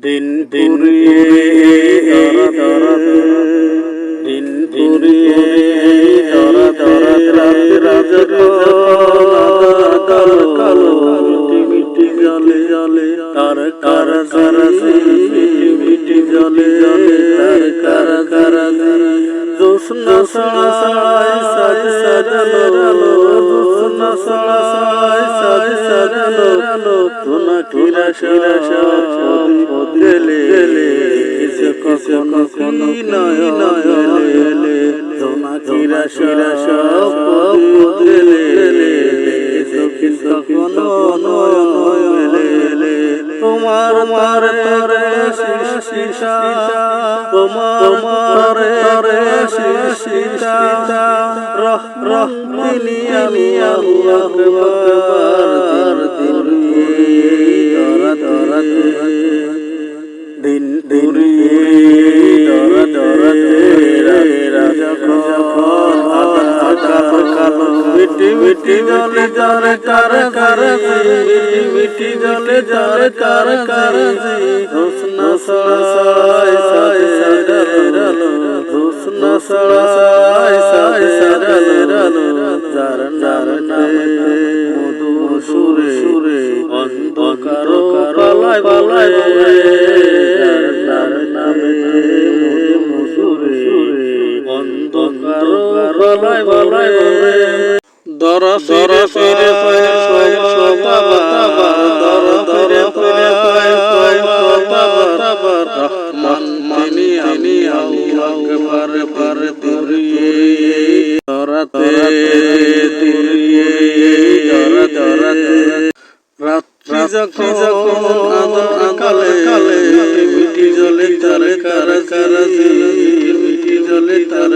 দিন দরা দিন পুরিয়ে জলে কার মিটি জলে জলে কার কার কার জোসনা সাজ সাজালো সাজ সোনা কোনো নয় নয় তোমার মার তরে তোমার মারে রে রহ রহ দিলিয়া লিয়া আকবার দিল দরা দরা দিন দুরিয়ে দরা দরা তেরা যখন মিটি মিটি জলে জলে কার কার মিটি জলে জলে কার কার হোসনা সাই সাই সাইরালো হোসনা সাই সাই সাইরালো যার নামে মধু সুরে সুরে অন্ধকার পালায় পালায় যার যার নামে মধু সুরে সুরে অন্ধকার পালায় পালায় দরা পায় সবাবার রহমান মানি আমি আল্লাহ আকবার যখন আদর কালে কালে মিটি জলে তারে কারা কারা মিটি জলে তারে